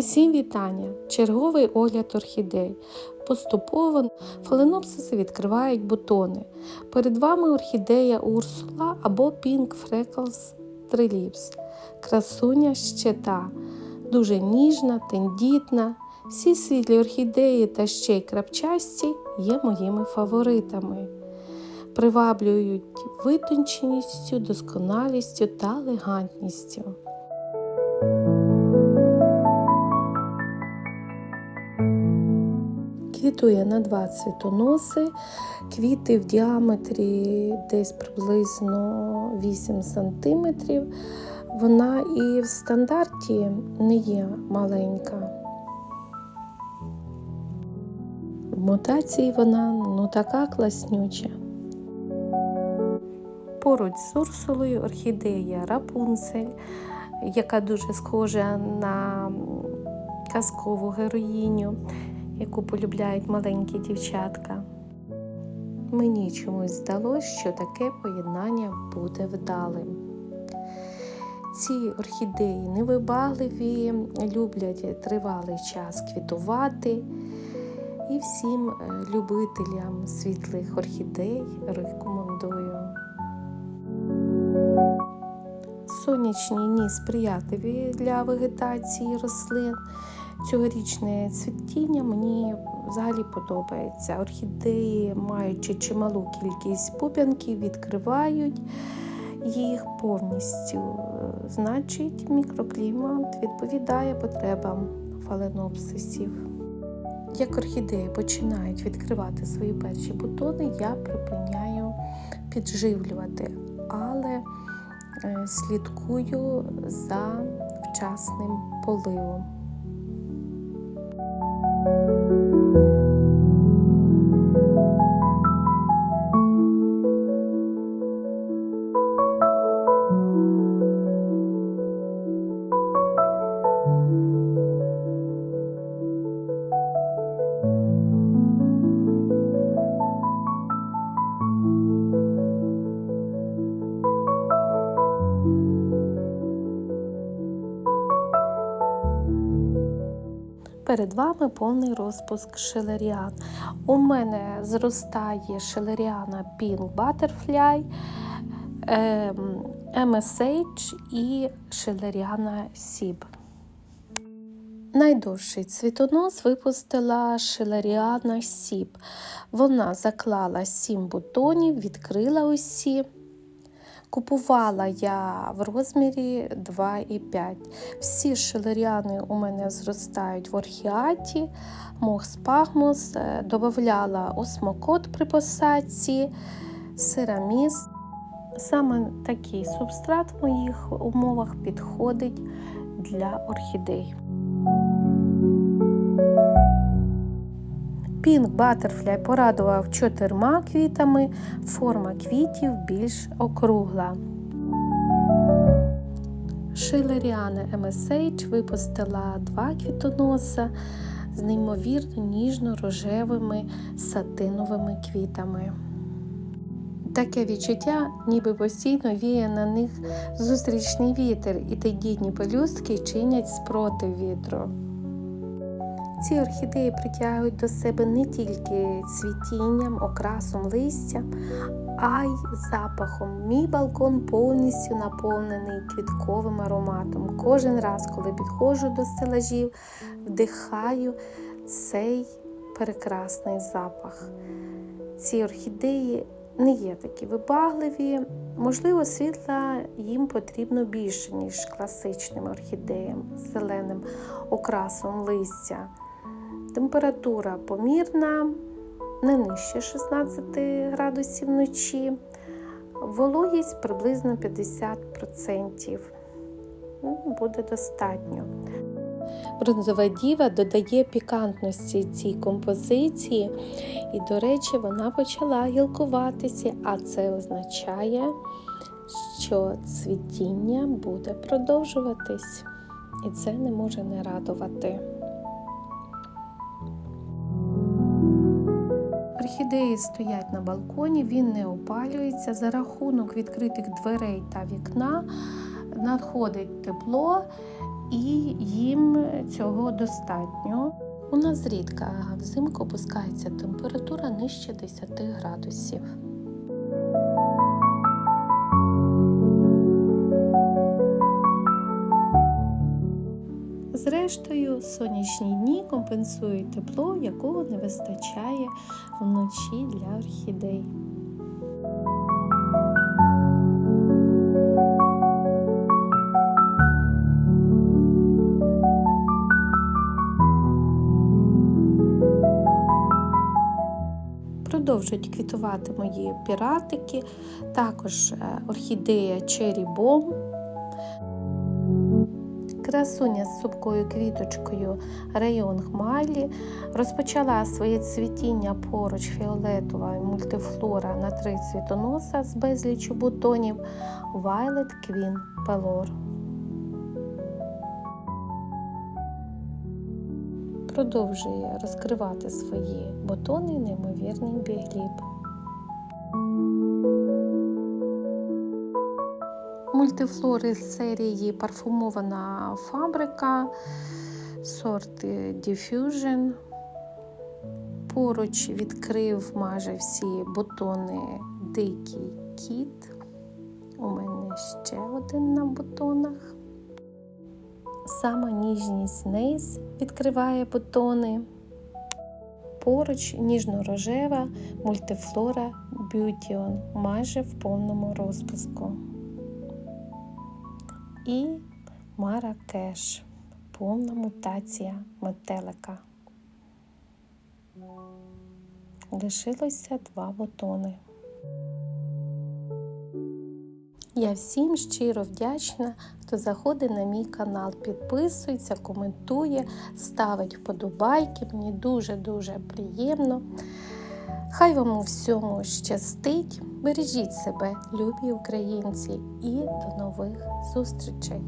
Усім вітання! Черговий огляд орхідей. Поступово фаленопсиси відкривають бутони. Перед вами орхідея Урсула або Pink Freckles Trilips. Красуня щита. Дуже ніжна, тендітна. Всі світлі орхідеї та ще й крапчасті є моїми фаворитами. Приваблюють витонченістю, досконалістю та елегантністю. Квітує на два цвітоноси, квіти в діаметрі десь приблизно 8 см. Вона і в стандарті не є маленька. В мутації вона ну така класнюча. Поруч з Урсулою орхідея Рапунцель, яка дуже схожа на казкову героїню яку полюбляють маленькі дівчатка. Мені чомусь здалося, що таке поєднання буде вдалим. Ці орхідеї невибагливі, люблять тривалий час квітувати. І всім любителям світлих орхідей рекомендую. Сонячні дні сприятливі для вегетації рослин. Цьогорічне цвітіння мені взагалі подобається. Орхідеї, маючи чималу кількість пуп'янків, відкривають їх повністю. Значить, мікроклімат відповідає потребам фаленопсисів. Як орхідеї починають відкривати свої перші бутони, я припиняю підживлювати, слідкую за вчасним поливом. Перед вами повний розпуск шелеріан. У мене зростає шелеріана Pink Butterfly, MSH і шелеріана Сіб. Найдовший цвітонос випустила шелеріана Сіб. Вона заклала 7 бутонів, відкрила усі. Купувала я в розмірі 2,5. Всі шелеріани у мене зростають в орхіаті, мохспагмус, додавала осмокот при посадці, сираміс. Саме такий субстрат в моїх умовах підходить для орхідей. Pink Butterfly порадував чотирма квітами, форма квітів більш округла. Шилеріана MSH випустила два квітоноса з неймовірно ніжно-рожевими сатиновими квітами. Таке відчуття, ніби постійно віє на них зустрічний вітер, і тендітні пелюстки чинять спротив вітру. Ці орхідеї притягують до себе не тільки цвітінням, окрасом листя, а й запахом. Мій балкон повністю наповнений квітковим ароматом. Кожен раз, коли підходжу до стелажів, вдихаю цей прекрасний запах. Ці орхідеї не є такі вибагливі, можливо, світла їм потрібно більше, ніж класичним орхідеям зеленим окрасом листя. Температура помірна, не нижче 16 градусів вночі, вологість приблизно 50%. Ну, Буде достатньо. Бронзова діва додає пікантності цій композиції, і, до речі, вона почала гілкуватися, а це означає, що цвітіння буде продовжуватись, і це не може не радувати. Орхідеї стоять на балконі, він не опалюється. За рахунок відкритих дверей та вікна надходить тепло і їм цього достатньо. У нас рідка взимку опускається температура нижче 10 градусів. Зрештою, сонячні дні компенсують тепло, якого не вистачає вночі для орхідей. Продовжують квітувати мої піратики, також е, орхідея Bomb. Красуня з супкою квіточкою район Хмайлі розпочала своє цвітіння поруч фіолетова мультифлора на три цвітоноса з безлічу бутонів Violet Queen Pelor. Продовжує розкривати свої бутони неймовірний бігліб. Мультифлори з серії парфумована фабрика, сорт Diffusion. Поруч відкрив майже всі бутони Дикий кіт. У мене ще один на бутонах. Сама ніжність Нейс відкриває бутони. Поруч ніжно-рожева мультифлора Бютіон майже в повному розпуску. І Маракеш повна мутація метелика. Лишилося два бутони. Я всім щиро вдячна, хто заходить на мій канал, підписується, коментує, ставить вподобайки. Мені дуже-дуже приємно. Хай вам у всьому щастить. Бережіть себе, любі українці, і до нових зустрічей!